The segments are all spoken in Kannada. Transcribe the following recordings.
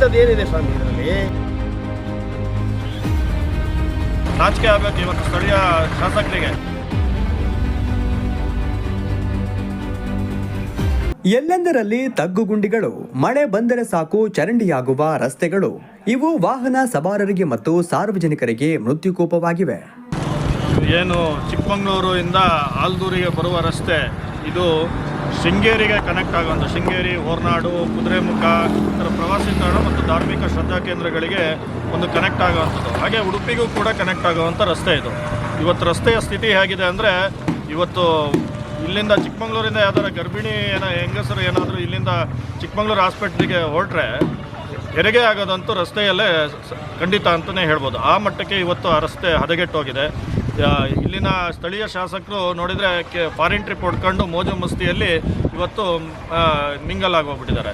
ಅಂಥದ್ದು ಏನಿದೆ ಸ್ವಾಮಿ ಇದರಲ್ಲಿ? ರಾಜಕೀಯ ಆಗಬೇಕು ಇವತ್ತು ಸ್ಥಳೀಯ ಶಾಸಕರಿಗೆ. ಎಲ್ಲೆಂದರಲ್ಲಿ ತಗ್ಗುಗುಂಡಿಗಳು ಮಳೆ ಬಂದರೆ ಸಾಕು ಚರಂಡಿಯಾಗುವ ರಸ್ತೆಗಳು ಇವು ವಾಹನ ಸವಾರರಿಗೆ ಮತ್ತು ಸಾರ್ವಜನಿಕರಿಗೆ ಮೃತ್ಯುಕೋಪವಾಗಿವೆ. ಏನು ಚಿಕ್ಕಮಗಳೂರು ಇಂದ ಆಲ್ದೂರಿಗೆ ಬರುವ ರಸ್ತೆ. ಇದು ಶೃಂಗೇರಿಗೆ ಕನೆಕ್ಟ್ ಆಗುವಂಥ ಶೃಂಗೇರಿ, ಹೊರನಾಡು, ಕುದುರೆಮುಖ ಥರ ಪ್ರವಾಸಿ ತಾಣ ಮತ್ತು ಧಾರ್ಮಿಕ ಶ್ರದ್ಧಾ ಕೇಂದ್ರಗಳಿಗೆ ಒಂದು ಕನೆಕ್ಟ್ ಆಗುವಂಥದ್ದು. ಹಾಗೆ ಉಡುಪಿಗೂ ಕೂಡ ಕನೆಕ್ಟ್ ಆಗುವಂಥ ರಸ್ತೆ ಇದು. ಇವತ್ತು ರಸ್ತೆಯ ಸ್ಥಿತಿ ಹೇಗಿದೆ ಅಂದರೆ, ಇವತ್ತು ಇಲ್ಲಿಂದ ಚಿಕ್ಕಮಂಗ್ಳೂರಿಂದ ಯಾವ್ದಾದ್ರು ಗರ್ಭಿಣಿ ಏನ ಹೆಂಗಸರು ಏನಾದರೂ ಇಲ್ಲಿಂದ ಚಿಕ್ಕಮಗಳೂರು ಹಾಸ್ಪಿಟ್ಲಿಗೆ ಹೊರಟ್ರೆ, ಹೆರಿಗೆ ಆಗೋದಂತೂ ರಸ್ತೆಯಲ್ಲೇ ಖಂಡಿತ ಅಂತಲೇ ಹೇಳ್ಬೋದು. ಆ ಮಟ್ಟಕ್ಕೆ ಇವತ್ತು ಆ ರಸ್ತೆ ಹದಗೆಟ್ಟೋಗಿದೆ. ಇಲ್ಲಿನ ಸ್ಥಳೀಯ ಶಾಸಕರು ನೋಡಿದರೆ ಕೆ ಫಾರಿನ್ ಟ್ರಿಪ್ ಹೊಡ್ಕೊಂಡು ಮೋಜು ಮಸ್ತಿಯಲ್ಲಿ ಇವತ್ತು ಮಿಂಗಲ್ ಆಗೋಗ್ಬಿಟ್ಟಿದ್ದಾರೆ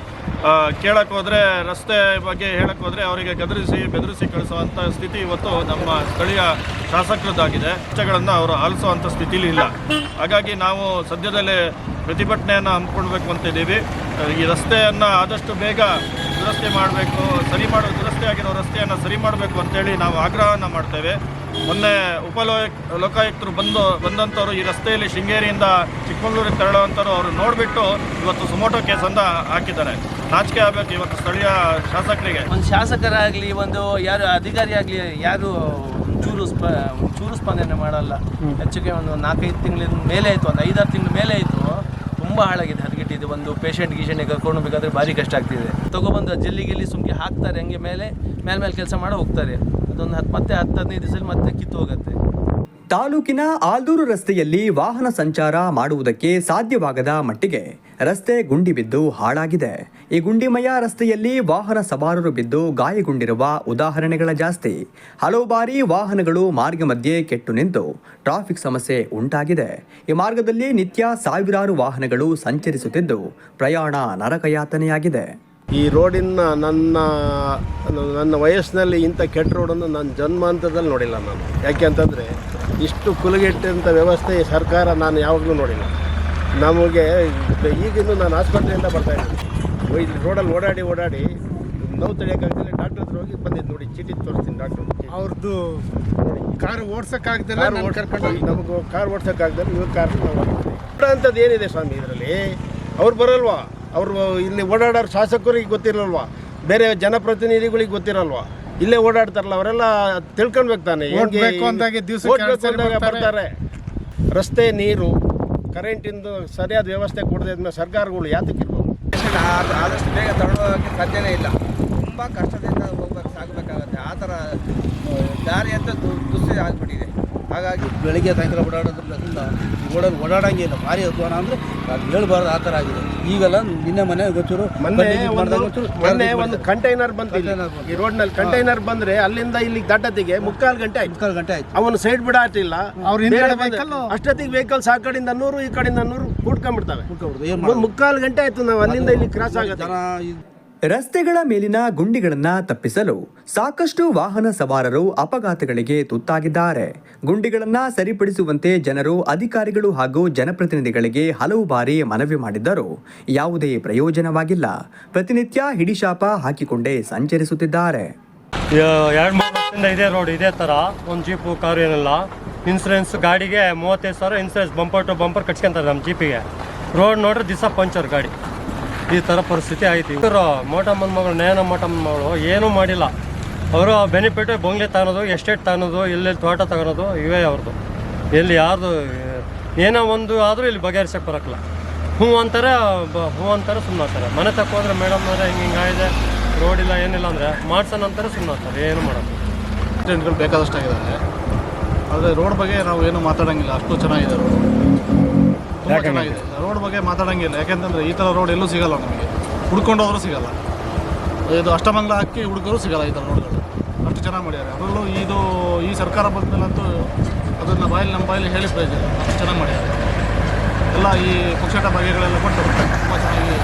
ಕೇಳಕ್ಕೆ ಹೋದರೆ, ರಸ್ತೆ ಬಗ್ಗೆ ಹೇಳಕ್ಕೆ ಹೋದರೆ ಅವರಿಗೆ ಗದರಿಸಿ, ಬೆದರಿಸಿ ಕಳಿಸುವಂಥ ಸ್ಥಿತಿ ಇವತ್ತು ನಮ್ಮ ಸ್ಥಳೀಯ ಶಾಸಕರದ್ದಾಗಿದೆ. ಚರ್ಚೆಗಳನ್ನು ಅವರು ಆಲಿಸುವಂಥ ಸ್ಥಿತಿಲಿ ಇಲ್ಲ. ಹಾಗಾಗಿ ನಾವು ಸದ್ಯದಲ್ಲೇ ಪ್ರತಿಭಟನೆಯನ್ನು ಹಮ್ಮಿಕೊಳ್ಬೇಕು ಅಂತಿದ್ದೀವಿ ಈ ರಸ್ತೆಯನ್ನು ಆದಷ್ಟು ಬೇಗ ದುರಸ್ತಿ ಮಾಡಬೇಕು ಸರಿ ಮಾಡೋ ದುರಸ್ತಿ ಆಗಿರೋ ರಸ್ತೆಯನ್ನು ಸರಿ ಮಾಡಬೇಕು ಅಂತೇಳಿ ನಾವು ಆಗ್ರಹವನ್ನು ಮಾಡ್ತೇವೆ. ಮೊನ್ನೆ ಉಪಲೋಯ ಲೋಕಾಯುಕ್ತರು ಬಂದು ಬಂದಂಥವ್ರು ಈ ರಸ್ತೆಯಲ್ಲಿ ಶೃಂಗೇರಿಯಿಂದ ಚಿಕ್ಕಮಗಳೂರಿಗೆ ತೆರಳುವಂಥವ್ರು ಅವರು ನೋಡಿಬಿಟ್ಟು ಇವತ್ತು ಸುಮೋಟೋ ಅಂತ ಹಾಕಿದ್ದಾರೆ. ನಾಚಿಕೆ ಆಗಬೇಕು ಇವತ್ತು ಸ್ಥಳೀಯ ಶಾಸಕರಿಗೆ. ಒಂದು ಶಾಸಕರಾಗಲಿ ಒಂದು ಯಾರು ಅಧಿಕಾರಿಯಾಗಲಿ ಯಾರು ಚೂರು ಸ್ಪ ಚೂರು ಸ್ಪಂದನೆ ಮಾಡಲ್ಲ. ಹೆಚ್ಚಿಗೆ ಒಂದು ನಾಲ್ಕೈದು ತಿಂಗಳಿನ ಮೇಲೆ ಆಯಿತು ಒಂದು ಐದಾರು ತಿಂಗಳ ಮೇಲೆ ಆಯಿತು ತುಂಬ ಹಾಳಾಗಿದೆ. ಹದಗೆಟ್ಟಿದೆ ಒಂದು ಪೇಷಂಟ್ ಗೀಷೆಂಟ್ಗೆ ಕರ್ಕೊಂಡು ಬೇಕಾದ್ರೆ ಭಾರಿ ಕಷ್ಟ ಆಗ್ತಿದೆ. ತಗೊಬಂದು ಜಲ್ಲಿ ಗಿಲ್ಲಿ ಸುಮ್ಕೆ ಹಾಕ್ತಾರೆ, ಹಂಗೆ ಮೇಲೆ ಮೇಲೆ ಮೇಲೆ ಕೆಲಸ ಮಾಡಿ ಹೋಗ್ತಾರೆ. ಅದೊಂದು ಹತ್ತು ಮತ್ತೆ ಹತ್ತು ಹದಿನೈದು ದಿವಸದಲ್ಲಿ ಮತ್ತೆ ಕಿತ್ತು ಹೋಗುತ್ತೆ. ತಾಲೂಕಿನ ಆಲ್ದೂರು ರಸ್ತೆಯಲ್ಲಿ ವಾಹನ ಸಂಚಾರ ಮಾಡುವುದಕ್ಕೆ ಸಾಧ್ಯವಾಗದ ಮಟ್ಟಿಗೆ ರಸ್ತೆ ಗುಂಡಿ ಬಿದ್ದು ಹಾಳಾಗಿದೆ. ಈ ಗುಂಡಿಮಯ ರಸ್ತೆಯಲ್ಲಿ ವಾಹನ ಸವಾರರು ಬಿದ್ದು ಗಾಯಗೊಂಡಿರುವ ಉದಾಹರಣೆಗಳ ಜಾಸ್ತಿ. ಹಲವು ಬಾರಿ ವಾಹನಗಳು ಮಾರ್ಗ ಮಧ್ಯೆ ಕೆಟ್ಟು ನಿಂತು ಟ್ರಾಫಿಕ್ ಸಮಸ್ಯೆ ಉಂಟಾಗಿದೆ. ಈ ಮಾರ್ಗದಲ್ಲಿ ನಿತ್ಯ ಸಾವಿರಾರು ವಾಹನಗಳು ಸಂಚರಿಸುತ್ತಿದ್ದು ಪ್ರಯಾಣ ನರಕಯಾತನೆಯಾಗಿದೆ. ಈ ರೋಡಿನ ನನ್ನ ನನ್ನ ವಯಸ್ಸಿನಲ್ಲಿ ಇಂಥ ಕೆಟ್ಟ ರೋಡನ್ನು ನಾನು ಜನ್ಮಾಂತರದಲ್ಲಿ ನೋಡಿಲ್ಲ ನಾನು. ಯಾಕೆ ಅಂತಂದರೆ ಇಷ್ಟು ಕುಲಗೆಟ್ಟಂಥ ವ್ಯವಸ್ಥೆ ಸರ್ಕಾರ ನಾನು ಯಾವಾಗಲೂ ನೋಡಿಲ್ಲ. ನಮಗೆ ಈಗಿನ್ನು ನಾನು ಆಸ್ಪತ್ರೆಯಿಂದ ಬರ್ತಾ ಇದ್ದೀನಿ. ಈ ರೋಡಲ್ಲಿ ಓಡಾಡಿ ಓಡಾಡಿ ನೋವು ತಡೆಯೋಕ್ಕಾಗದಲ್ಲಿ ಡಾಕ್ಟರ್ ಹತ್ರ ಹೋಗಿ ಬಂದಿದ್ದು ನೋಡಿ ಚೀಟಿ ತೋರಿಸ್ತೀನಿ ಡಾಕ್ಟರ್ ಅವ್ರದ್ದು ಕಾರ್ ಓಡ್ಸೋಕ್ಕಾಗ್ದಿಲ್ಲ ನಮಗೂ ಕಾರ್ ಓಡ್ಸೋಕ್ಕಾಗ್ದಿಲ್ಲ ಇವಾಗ ಕಾರ್ ಅಂಥದ್ದು ಏನಿದೆ ಸ್ವಾಮಿ ಇದರಲ್ಲಿ? ಅವ್ರು ಬರಲ್ವಾ? ಅವರು ಇಲ್ಲಿ ಓಡಾಡೋರು ಶಾಸಕರಿಗೆ ಗೊತ್ತಿರಲ್ವಾ? ಬೇರೆ ಜನಪ್ರತಿನಿಧಿಗಳಿಗೆ ಗೊತ್ತಿರಲ್ವಾ? ಇಲ್ಲೇ ಓಡಾಡ್ತಾರಲ್ಲ ಅವರೆಲ್ಲ ತಿಳ್ಕೊಳ್ಬೇಕು ತಾನೆ. ಬರ್ತಾರೆ. ರಸ್ತೆ ನೀರು ಕರೆಂಟಿಂದು ಸರಿಯಾದ ವ್ಯವಸ್ಥೆ ಕೊಡದೆ ಇದ್ಮೇಲೆ ಸರ್ಕಾರಗಳು ಯಾತಕ್ಕಿರ್ಬೋದು ಆದಷ್ಟು ಬೇಗ ತಗೊಳ್ಳೋಕ್ಕೆ ಸಾಧ್ಯನೇ ಇಲ್ಲ. ತುಂಬ ಕಷ್ಟದಿಂದ ಹೋಗ್ಬೇಕು, ಸಾಗಬೇಕಾಗತ್ತೆ. ಆ ಥರ ದಾರಿ ಅಂತ ದುಸ್ಥಿತಿ ಆಗಿಬಿಟ್ಟಿದೆ. ಹಾಗಾಗಿ ಬೆಳಿಗ್ಗೆ ಸಾಯಂಕಾಲ ಓಡಾಡೋದ್ರಿಂದ ಓಡೋದು ಓಡಾಡಂಗಿಲ್ಲ. ಭಾರಿ ಅಧ್ವಾನ ಅಂದರೆ ಅದು ಹೇಳ್ಬಾರ್ದು ಆ ಥರ ಆಗಿದೆ. ಈಗೆಲ್ಲ ನಿನ್ನೆ ಮನೆ ಗೊತ್ತಿರು ಮೊನ್ನೆ ಒಂದು ಮೊನ್ನೆ ಒಂದು ಕಂಟೈನರ್ ಬಂತು ಇಲ್ಲಿ. ಈ ರೋಡ್ನಲ್ಲಿ ಕಂಟೈನರ್ ಬಂದ್ರೆ ಅಲ್ಲಿಂದ ಇಲ್ಲಿ ದಾಟತಿಗೆ ಮುಕ್ಕಾಲು ಗಂಟೆ ಆಯ್ತು. ಮುಕ್ಕಾಲು ಗಂಟೆ ಆಯ್ತು. ಅವನು ಸೈಡ್ ಬಿಡಾಟಿಲ್ಲ ಅವ್ರು ಅಷ್ಟೊತ್ತಿಗೆ ವೆಹಿಕಲ್ಸ್ ಆ ಕಡೆಯಿಂದ ನೂರು ಈ ಕಡೆಯಿಂದ ನೂರು ಕೂಡ್ಕೊಂಡ್ಬಿಡ್ತವೆ. ಮುಕ್ಕಾಲು ಗಂಟೆ ಆಯ್ತು ನಾವು ಅಲ್ಲಿಂದ ಇಲ್ಲಿ ಕ್ರಾಸ್ ಆಗುತ್ತೆ. ರಸ್ತೆಗಳ ಮೇಲಿನ ಗುಂಡಿಗಳನ್ನು ತಪ್ಪಿಸಲು ಸಾಕಷ್ಟು ವಾಹನ ಸವಾರರು ಅಪಘಾತಗಳಿಗೆ ತುತ್ತಾಗಿದ್ದಾರೆ. ಗುಂಡಿಗಳನ್ನು ಸರಿಪಡಿಸುವಂತೆ ಜನರು, ಅಧಿಕಾರಿಗಳು ಹಾಗೂ ಜನಪ್ರತಿನಿಧಿಗಳಿಗೆ ಹಲವು ಬಾರಿ ಮನವಿ ಮಾಡಿದ್ದರೂ ಯಾವುದೇ ಪ್ರಯೋಜನವಾಗಿಲ್ಲ. ಪ್ರತಿನಿತ್ಯ ಹಿಡಿಶಾಪ ಹಾಕಿಕೊಂಡೇ ಸಂಚರಿಸುತ್ತಿದ್ದಾರೆ. ಎರಡು ಮೂರು ಇದೇ ರೋಡ್ ಇದೇ ಥರ ಒಂದು ಜೀಪು ಕಾರು ಏನಲ್ಲ. ಇನ್ಸೂರೆನ್ಸ್ ಗಾಡಿಗೆ ಮೂವತ್ತೈದು ಸಾವಿರ ಇನ್ಸೂರೆನ್ಸ್ ಬಂಪರ್ ಟು ಬಂಪರ್ ಕಟ್ಸ್ಕೊಂತಾರೆ ನಮ್ಮ ಜೀಪಿಗೆ ರೋಡ್ ನೋಡ್ರೆ ದಿಸ ಪಂಚರ್ ಗಾಡಿ. ಈ ಥರ ಪರಿಸ್ಥಿತಿ ಆಯ್ತು. ಇವರು ಮೋಟಮ್ಮನ ಮಗಳು ನಯನ ಮೋಟಮ್ಮನ ಮಗಳು ಏನೂ ಮಾಡಿಲ್ಲ. ಅವರು ಬೆನಿಫಿಟ್ ಬಂಗ್ಲೆ ತಗೊಳೋದು ಎಸ್ಟೇಟ್ ತಗೊಳೋದು ಇಲ್ಲೆಲ್ಲಿ ತೋಟ ತಗೊಳೋದು, ಇವೇ ಅವ್ರದ್ದು ಎಲ್ಲಿ ಯಾರ್ದು, ಏನೋ ಒಂದು ಆದರೂ ಇಲ್ಲಿ ಬಗೆಹರಿಸಕ್ಕೆ ಬರೋಕ್ಕಲ್ಲ. ಹ್ಞೂ ಅಂತಾರೆ ಹ್ಞೂ ಅಂತಾರೆ ಸುಮ್ಮನೆ ಮನೆ ತಕ್ಕೋದ್ರೆ ಮೇಡಮ್ ಅಂದರೆ ಹಿಂಗೆ ಹಿಂಗೆ ಆಗಿದೆ, ರೋಡ್ ಇಲ್ಲ, ಏನಿಲ್ಲ ಅಂದರೆ ಮಾಡ್ಸೋಣ ಅಂತಾರೆ ಸುಮ್ಮನೆ ಏನು ಮಾಡೋದು ಆಕ್ಸಿಡೆಂಟ್ಗಳು ಬೇಕಾದಷ್ಟಾಗಿದ್ದಾವೆ ಆದರೆ ರೋಡ್ ಬಗ್ಗೆ ನಾವು ಏನು ಮಾತಾಡೋಂಗಿಲ್ಲ. ಅಷ್ಟು ಚೆನ್ನಾಗಿದೆ ರೋಡ್. ತುಂಬ ಚೆನ್ನಾಗಿದೆ. ರೋಡ್ ಬಗ್ಗೆ ಮಾತಾಡೋಂಗಿಲ್ಲ. ಯಾಕೆಂತಂದರೆ ಈ ಥರ ರೋಡ್ ಎಲ್ಲೂ ಸಿಗಲ್ಲ ನಮಗೆ. ಹುಡ್ಕೊಂಡೋದ್ರೂ ಸಿಗಲ್ಲ. ಇದು ಅಷ್ಟಮಂಗಲ ಹಾಕಿ ಹುಡುಗರು ಸಿಗಲ್ಲ ಈ ಥರ ರೋಡ್ಗಳು ಅಷ್ಟು ಚೆನ್ನಾಗಿ ಮಾಡಿದ್ದಾರೆ. ಅದರಲ್ಲೂ ಇದು ಈ ಸರ್ಕಾರ ಬಂದಮೇಲಂತೂ ಅದನ್ನು ಬಾಯಲ್ಲಿ ನಮ್ಮ ಬಾಯಲ್ಲಿ ಹೇಳಿ ಪ್ರಯೋಜನ. ಅಷ್ಟು ಚೆನ್ನಾಗಿ ಮಾಡಿದ್ದಾರೆ. ಎಲ್ಲ ಈ ಪುಕ್ಷಟ ಬಗೆಗಳೆಲ್ಲ ಕೊಟ್ಟು ತುಂಬ ಚೆನ್ನಾಗಿ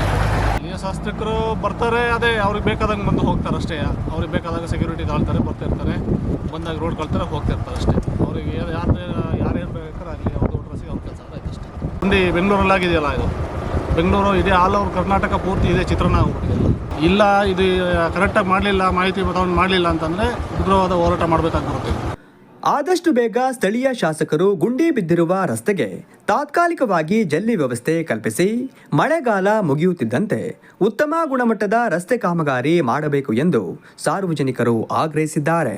ಈ ಶಾಸ್ತ್ರಕರು ಬರ್ತಾರೆ. ಅದೇ ಅವ್ರಿಗೆ ಬೇಕಾದಂಗೆ ಬಂದು ಹೋಗ್ತಾರೆ ಅಷ್ಟೇ. ಅವ್ರಿಗೆ ಬೇಕಾದಾಗ ಸೆಕ್ಯೂರಿಟಿ ತಾಳ್ತಾರೆ ಬರ್ತಿರ್ತಾರೆ ಬಂದಾಗ ರೋಡ್ ಕಳ್ತಾರೆ ಹೋಗ್ತಿರ್ತಾರೆ ಅಷ್ಟೇ. ಅವ್ರಿಗೆ ಯಾರು ಯಾರೇನು ಬೇಕಾದ್ರೆ ಆಗಲಿ ಅವ್ರದ್ದು ಡ್ರೆಸ್ಸಿಗೆ ಅವ್ರ ಕೆಲಸ ಆಯ್ತು ಅಷ್ಟೇ ಬೆಂಗಳೂರಲ್ಲಾಗಿದೆಯಲ್ಲ ಇದು? ಬೆಂಗಳೂರು, ಇದೇ ಆಲ್ ಓವರ್ ಕರ್ನಾಟಕ ಪೂರ್ತಿ ಇದೆ ಚಿತ್ರಣ ಇಲ್ಲ, ಇದು ಕರೆಕ್ಟಾಗಿ ಮಾಡಲಿಲ್ಲ, ಮಾಹಿತಿ ಬದಲಾವಣೆ ಮಾಡಲಿಲ್ಲ ಅಂತಂದರೆ ಉಗ್ರವಾದ ಹೋರಾಟ ಮಾಡಬೇಕಾಗಿರುತ್ತೆ ಆದಷ್ಟು ಬೇಗ ಸ್ಥಳೀಯ ಶಾಸಕರು ಗುಂಡಿ ಬಿದ್ದಿರುವ ರಸ್ತೆಗೆ ತಾತ್ಕಾಲಿಕವಾಗಿ ಜಲ್ಲಿ ವ್ಯವಸ್ಥೆ ಕಲ್ಪಿಸಿ ಮಳೆಗಾಲ ಮುಗಿಯುತ್ತಿದ್ದಂತೆ ಉತ್ತಮ ಗುಣಮಟ್ಟದ ರಸ್ತೆ ಕಾಮಗಾರಿ ಮಾಡಬೇಕು ಎಂದು ಸಾರ್ವಜನಿಕರು ಆಗ್ರಹಿಸಿದ್ದಾರೆ.